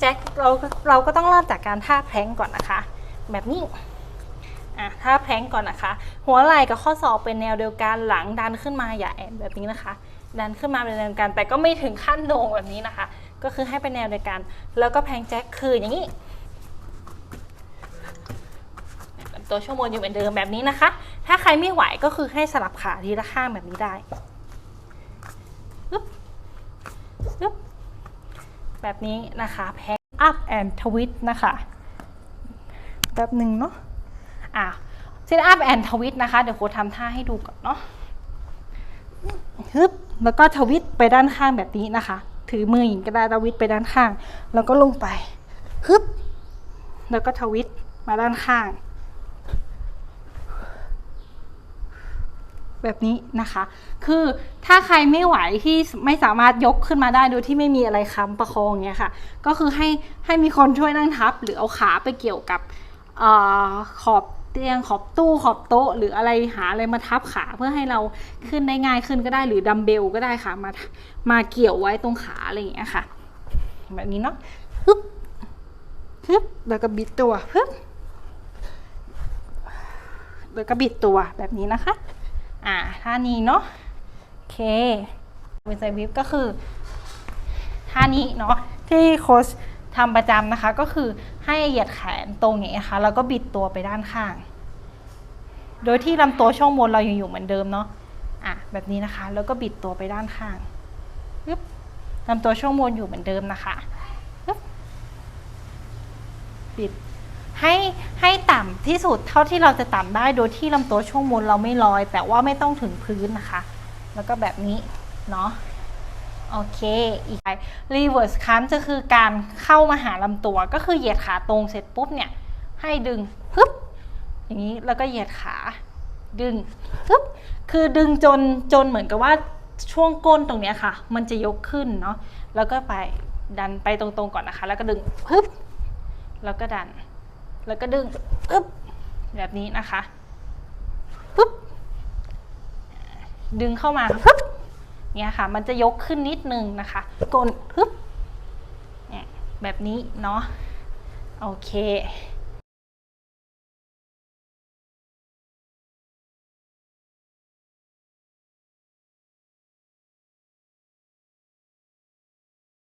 แจ็คเราเราก็ต้องเริ่มจากการท่าแพลงก่อนนะคะ แบบนี้อะท่าแพลงก่อนนะคะ หัวไหล่กับข้อศอกเป็นแนวเดียวกันหลังดันขึ้นมาอย่าแอนแบบนี้นะคะ ดันขึ้นมาเป็นแนวเดียวกันแต่ก็ไม่ถึงขั้นโด่งแบบนี้นะคะ ก็คือให้เป็นแนวเดียวกัน แล้วก็แพลงแจ็คคืออย่างนี้ตัวชั่วโมงอยู่เหมือนเดิมแบบนี้นะคะ ถ้าใครไม่ไหวก็คือให้สลับขาทีละข้างแบบนี้ได้ปึ๊บปึ๊บ แบบนี้นะคะแพง up and twist นะคะแบบหนึ่งเนาะอะ sit up and twist นะคะ เดี๋ยวโคทำท่าให้ดูก่อนเนาะฮึบแล้วก็ทวิตไปด้านข้างแบบนี้นะคะ ถือมือหญิงก็ได้ทวิตไปด้านข้าง แล้วก็ลงไปฮึบแล้วก็ทวิตมาด้านข้าง แบบนี้นะคะ คือถ้าใครไม่ไหวที่ไม่สามารถยกขึ้นมาได้โดยที่ไม่มีอะไรค้ำประคองเงี้ยค่ะ ก็คือให้ให้มีคนช่วยนั่งทับ หรือเอาขาไปเกี่ยวกับออขอบเตียงขอบตู้ขอบโต๊ะ หรืออะไรหาอะไรมาทับขาเพื่อให้เราขึ้นได้ง่ายขึ้นก็ได้หรือดัมเบลก็ได้ค่ะ มามาเกี่ยวไว้ตรงขาอะไรอย่างเงี้ยค่ะ แบบนี้เนาะฮึบฮึบแล้วก็บิดตัวฮึบแล้วก็บิดตัวแบบนี้นะคะ อ่าท่านี้เนาะโอเควินไซวิปก็คือท่านี้เนาะที่โค้ชทำประจำนะคะ ก็คือให้เหยียดแขนตรงอย่างนี้นะคะแล้วก็บิดตัวไปด้านข้าง โดยที่ลำตัวช่วงบนเรายังอยู่เหมือนเดิมเนาะอะแบบนี้นะคะ แล้วก็บิดตัวไปด้านข้างปึ๊บลำตัวช่วงบนอยู่เหมือนเดิมนะคะปึ๊บบิด ให้ให้ต่ำที่สุดเท่าที่เราจะต่ำได้โดยที่ลำตัวช่วงบนเราไม่ลอย แต่ว่าไม่ต้องถึงพื้นนะคะ แล้วก็แบบนี้เนาะโอเคอีกไป reverse crunch จะคือการเข้ามาหาลำตัว ก็คือเหยียดขาตรงเสร็จปุ๊บเนี่ย ให้ดึงฮึบอย่างนี้แล้วก็เหยียดขาดึงฮึบคือดึงจนจนเหมือนกับว่าช่วงก้นตรงนี้ค่ะ มันจะยกขึ้นเนาะแล้วก็ไปดันไปตรงๆก่อนนะคะ แล้วก็ดึงฮึบแล้วก็ดัน แล้วก็ดึงอึ๊บแบบนี้นะคะปึ๊บดึงเข้ามาปึ๊บเนี่ยค่ะ มันจะยกขึ้นนิดนึงนะคะกลปึ๊บเนี่ยแบบนี้เนาะโอเค